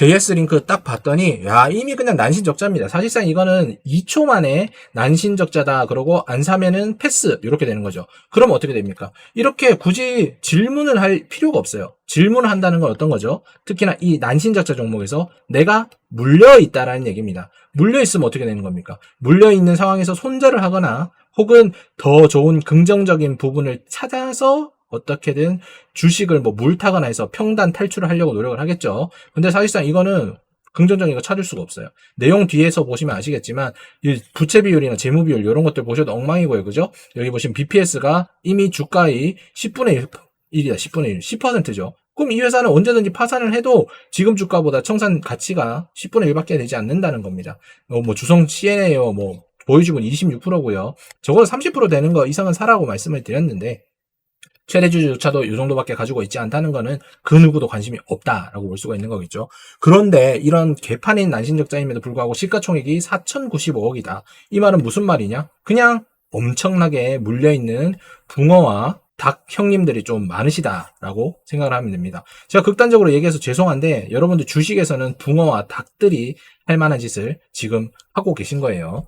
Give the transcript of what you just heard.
JS 링크 딱 봤더니 야 이미 그냥 난신적자입니다. 사실상 이거는 2초 만에 난신적자다. 그러고 안 사면은 패스 이렇게 되는 거죠. 그럼 어떻게 됩니까? 이렇게 굳이 질문을 할 필요가 없어요. 질문을 한다는 건 어떤 거죠? 특히나 이 난신적자 종목에서 내가 물려 있다라는 얘기입니다. 물려 있으면 어떻게 되는 겁니까? 물려 있는 상황에서 손절을 하거나 혹은 더 좋은 긍정적인 부분을 찾아서 어떻게든 주식을 뭐 물타거나 해서 평단 탈출을 하려고 노력을 하겠죠. 근데 사실상 이거는 긍정적인 거 찾을 수가 없어요. 내용 뒤에서 보시면 아시겠지만 이 부채 비율이나 재무 비율 이런 것들 보셔도 엉망이고요. 그죠? 여기 보시면 BPS가 이미 주가의 10분의 1이다. 10분의 1. 10%죠. 그럼 이 회사는 언제든지 파산을 해도 지금 주가보다 청산 가치가 10분의 1밖에 되지 않는다는 겁니다. 어, 뭐 주성 CNA요. 뭐 보유주분 26%고요. 적어도 30% 되는 거 이상은 사라고 말씀을 드렸는데 최대주주조차도 이 정도밖에 가지고 있지 않다는 거는 그 누구도 관심이 없다라고 볼 수가 있는 거겠죠. 그런데 이런 개판인 난신적자임에도 불구하고 시가총액이 4,095억이다. 이 말은 무슨 말이냐? 그냥 엄청나게 물려있는 붕어와 닭 형님들이 좀 많으시다라고 생각을 하면 됩니다. 제가 극단적으로 얘기해서 죄송한데 여러분들 주식에서는 붕어와 닭들이 할 만한 짓을 지금 하고 계신 거예요.